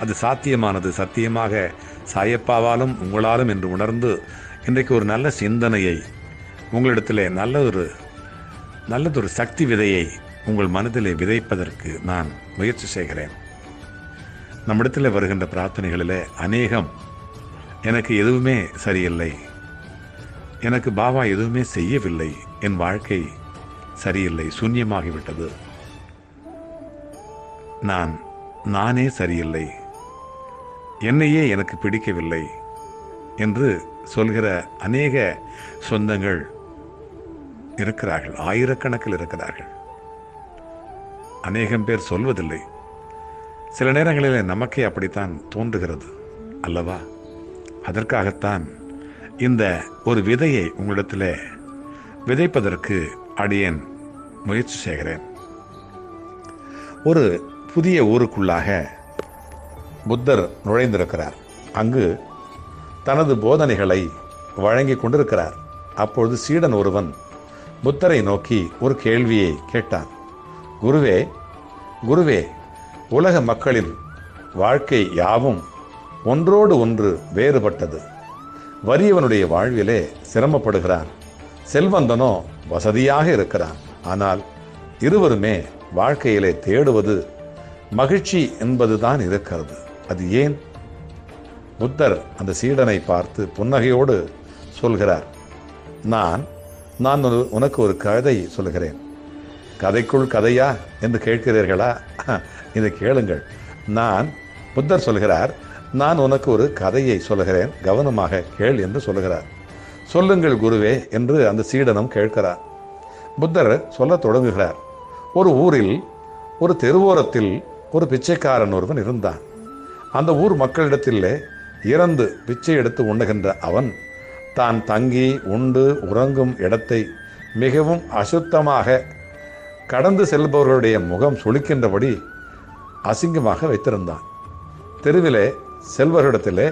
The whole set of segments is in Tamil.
அது சாத்தியமானது. சத்தியமாக சாயப்பாவாலும் உங்களாலும் என்று உணர்ந்து இன்றைக்கு ஒரு நல்ல சிந்தனையை உங்களிடத்திலே நல்ல ஒரு நல்லதொரு சக்தி விதையை உங்கள் மனதிலே விதைப்பதற்கு நான் முயற்சி செய்கிறேன். நம்மிடத்தில் வருகின்ற பிரார்த்தனைகளிலே அநேகம் எனக்கு எதுவுமே சரியில்லை. எனக்கு பாபா எதுவுமே செய்யவில்லை. என் வாழ்க்கை சரியில்லை. சூன்யமாகிவிட்டது. நான் நானே சரியில்லை. என்னையே எனக்கு பிடிக்கவில்லை என்று சொல்கிற அநேக சொந்தங்கள் இருக்கிறார்கள் ஆயிரக்கணக்கில் இருக்கிறார்கள். அநேகம் பேர் சொல்வதில்லை. சில நேரங்களில் நமக்கே அப்படித்தான் தோன்றுகிறது அல்லவா? அதற்காகத்தான் இந்த ஒரு விதையை உங்களிடத்தில் விதைப்பதற்கு அடியேன் முயற்சி செய்கிறேன். ஒரு புதிய ஊருக்குள்ளாக புத்தர் நுழைந்திருக்கிறார். அங்கு தனது போதனைகளை வழங்கி கொண்டிருக்கிறார். அப்பொழுது சீடன் ஒருவன் புத்தரை நோக்கி ஒரு கேள்வியை கேட்டான். குருவே குருவே உலக மக்களின் வாழ்க்கை யாவும் ஒன்றோடு ஒன்று வேறுபட்டது. வறியவனுடைய வாழ்விலே சிரமப்படுகிறான். செல்வந்தனோ வசதியாக இருக்கிறான். ஆனால் இருவருமே வாழ்க்கையிலே தேடுவது மகிழ்ச்சி என்பதுதான் இருக்கிறது. அது ஏன்? புத்தர் அந்த சீடனை பார்த்து புன்னகையோடு சொல்கிறார் நான் நான் ஒரு- உனக்கு ஒரு கதை சொல்கிறேன். கதைக்குள் கதையா? என்று கேட்கிறீர்களா? இதை கேளுங்கள். நான் புத்தர் சொல்கிறார் நான் உனக்கு ஒரு கதையை சொல்கிறேன். கவனமாக கேள் என்று சொல்லுகிறார் சொல்லுங்கள் குருவே என்று அந்த சீடனும் கேட்கிறார். புத்தர் சொல்லத் தொடங்குகிறார். ஒரு ஊரில் ஒரு தெருவோரத்தில் ஒரு பிச்சைக்காரன் ஒருவன் இருந்தான். அந்த ஊர் மக்களிடத்திலே இறந்து பிச்சை எடுத்து உண்ணுகின்ற அவன் தான் தங்கி உண்டு உறங்கும் இடத்தை மிகவும் அசுத்தமாக கடந்து செல்பவர்களுடைய முகம் சுளிக்கின்றபடி அசிங்கமாக வைத்திருந்தான். தெருவிலே செல்வர்களிடத்திலே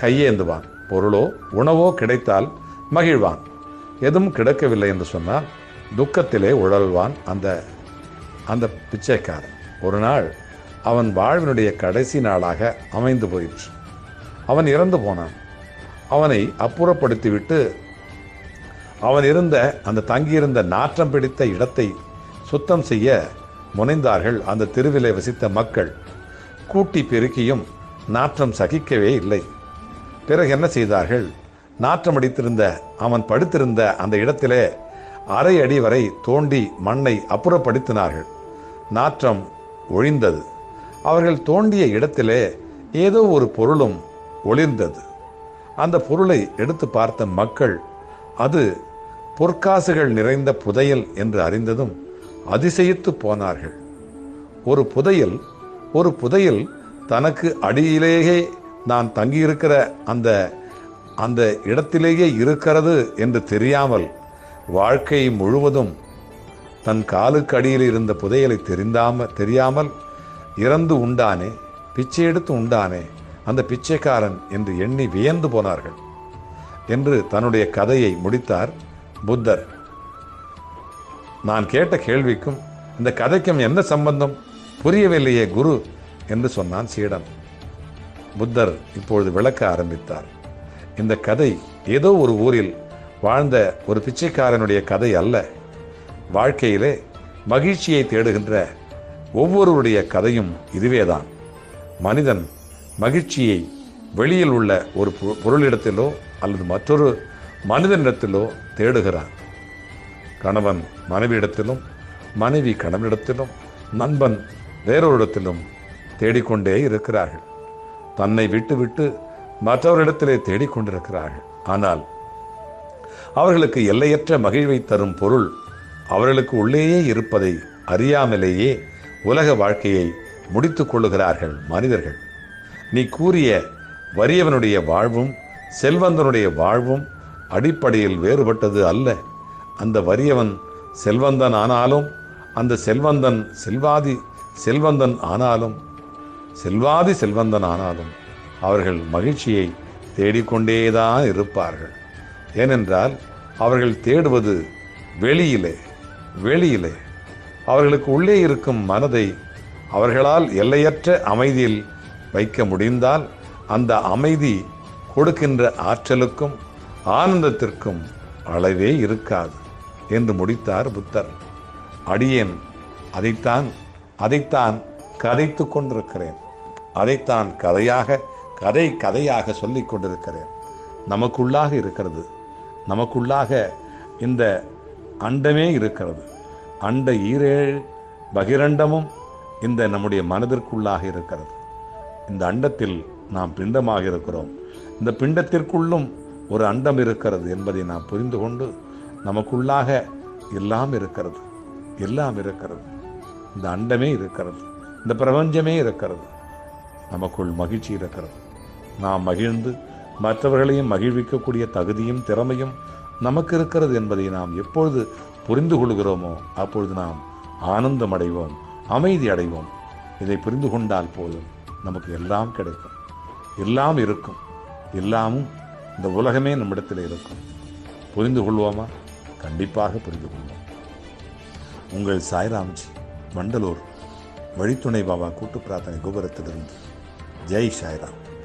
கையேந்துவான். பொருளோ உணவோ கிடைத்தால் மகிழ்வான். எதுவும் கிடைக்கவில்லை என்று சொன்னால் துக்கத்திலே உழல்வான் அந்த அந்த பிச்சைக்காரன். ஒரு நாள் அவன் வாழ்வினுடைய கடைசி நாளாக அமைந்து போயிற்று. அவன் இறந்து போனான். அவனை அப்புறப்படுத்திவிட்டு அவன் இருந்த அந்த தங்கியிருந்த நாற்றம் பிடித்த இடத்தை சுத்தம் செய்ய முனைந்தார்கள் அந்த தெருவிலே வசித்த மக்கள். கூட்டி பெருக்கியும் நாற்றம் சகிக்கவே இல்லை. பிறகு என்ன செய்தார்கள்? நாற்றம் அடித்திருந்த அவன் படுத்திருந்த அந்த இடத்திலே அரை அடி வரை தோண்டி மண்ணை அப்புறப்படுத்தினார்கள். நாற்றம் ஒழிந்தது. அவர்கள் தோண்டிய இடத்திலே ஏதோ ஒரு பொருளும் ஒளிர்ந்தது. அந்த பொருளை எடுத்து பார்த்த மக்கள் அது பொற்காசுகள் நிறைந்த புதையல் என்று அறிந்ததும் அதிசயித்து போனார்கள். ஒரு புதையல் ஒரு புதையல் தனக்கு அடியிலேயே நான் தங்கியிருக்கிற அந்த அந்த இடத்திலேயே இருக்கிறது என்று தெரியாமல் வாழ்க்கை முழுவதும் தன் காலுக்கு அடியில் இருந்த புதையலை தெரிந்தாம தெரியாமல் இறந்து உண்டானே பிச்சை எடுத்து உண்டானே அந்த பிச்சைக்காரன் என்று எண்ணி வியந்து போனார்கள். என்று தன்னுடைய கதையை முடித்தார் புத்தர். நான் கேட்ட கேள்விக்கும் இந்த கதைக்கும் என்ன சம்பந்தம்? புரியவில்லையே குரு என்று சொன்னான் சீடன். புத்தர் இப்பொழுது விளக்க ஆரம்பித்தார். இந்த கதை ஏதோ ஒரு ஊரில் வாழ்ந்த ஒரு பிச்சைக்காரனுடைய கதை அல்ல. வாழ்க்கையிலே மகிழ்ச்சியை தேடுகின்ற ஒவ்வொருவருடைய கதையும் இதுவேதான். மனிதன் மகிழ்ச்சியை வெளியில் உள்ள ஒரு பொ- பொருளிடத்திலோ அல்லது மற்றொரு மனிதனிடத்திலோ தேடுகிறான். கணவன் மனைவியிடத்திலும் மனைவி கணவனிடத்திலும் நண்பன் வேறொரிடத்திலும் தேடிக்கொண்டே இருக்கிறார்கள். தன்னை விட்டுவிட்டு மற்றவரிடத்திலே தேடிக்கொண்டிருக்கிறார்கள். ஆனால் அவர்களுக்கு எல்லையற்ற மகிழ்வை தரும் பொருள் அவர்களுக்கு உள்ளேயே இருப்பதை அறியாமலேயே உலக வாழ்க்கையை முடித்து கொள்ளுகிறார்கள் மனிதர்கள். நீ கூறிய வறியவனுடைய வாழ்வும் செல்வந்தனுடைய வாழ்வும் அடிப்படையில் வேறுபட்டது அல்ல. அந்த வறியவன் செல்வந்தன் ஆனாலும் அந்த செல்வந்தன் செல்வாதி செல்வந்தன் ஆனாலும் செல்வாதி செல்வந்தன் ஆனாலும் அவர்கள் மகிழ்ச்சியை தேடிக்கொண்டேதான் இருப்பார்கள். ஏனென்றால் அவர்கள் தேடுவது வெளியிலே வெளியிலே. அவர்களுக்கு உள்ளே இருக்கும் மனதை அவர்களால் எல்லையற்ற அமைதியில் வைக்க முடிந்தால் அந்த அமைதி கொடுக்கின்ற ஆற்றலுக்கும் ஆனந்தத்திற்கும் அளவே இருக்காது என்று முடித்தார் புத்தர். அடியேன் அதைத்தான் அதைத்தான் கதைத்து கொண்டிருக்கிறேன். அதைத்தான் கதையாக கதை கதையாக சொல்லிக் கொண்டிருக்கிறேன். நமக்குள்ளாக இருக்கிறது. நமக்குள்ளாக இந்த அண்டமே இருக்கிறது. அண்ட ஈரேழு பகிரண்டமும் இந்த நம்முடைய மனதிற்குள்ளாக இருக்கிறது. இந்த அண்டத்தில் நாம் பிண்டமாக இருக்கிறோம். இந்த பிண்டத்திற்குள்ளும் ஒரு அண்டம் இருக்கிறது என்பதை நாம் புரிந்து கொண்டு நமக்குள்ளாக எல்லாம் இருக்கிறது. எல்லாம் இருக்கிறது. இந்த அண்டமே இருக்கிறது. இந்த பிரபஞ்சமே இருக்கிறது. நமக்குள் மகிழ்ச்சி இருக்கிறது. நாம் மகிழ்ந்து மற்றவர்களையும் மகிழ்விக்கக்கூடிய தகுதியும் திறமையும் நமக்கு இருக்கிறது என்பதை நாம் எப்பொழுது புரிந்து கொள்கிறோமோ அப்பொழுது நாம் ஆனந்தம் அடைவோம் அமைதி அடைவோம் இதை புரிந்து கொண்டால் போதும். நமக்கு எல்லாம் கிடைக்கும். எல்லாம் இருக்கும். எல்லாமும் இந்த உலகமே நம்மிடத்தில் இருக்கும். புரிந்து கொள்வோமா? கண்டிப்பாக புரிந்து கொள்வோம். உங்கள் சாய்ராம்ஜி வண்டலூர் வழித்துணை பாபா கூட்டு பிரார்த்தனை கோபுரத்திலிருந்து. ஜெய் சாய்ராம்.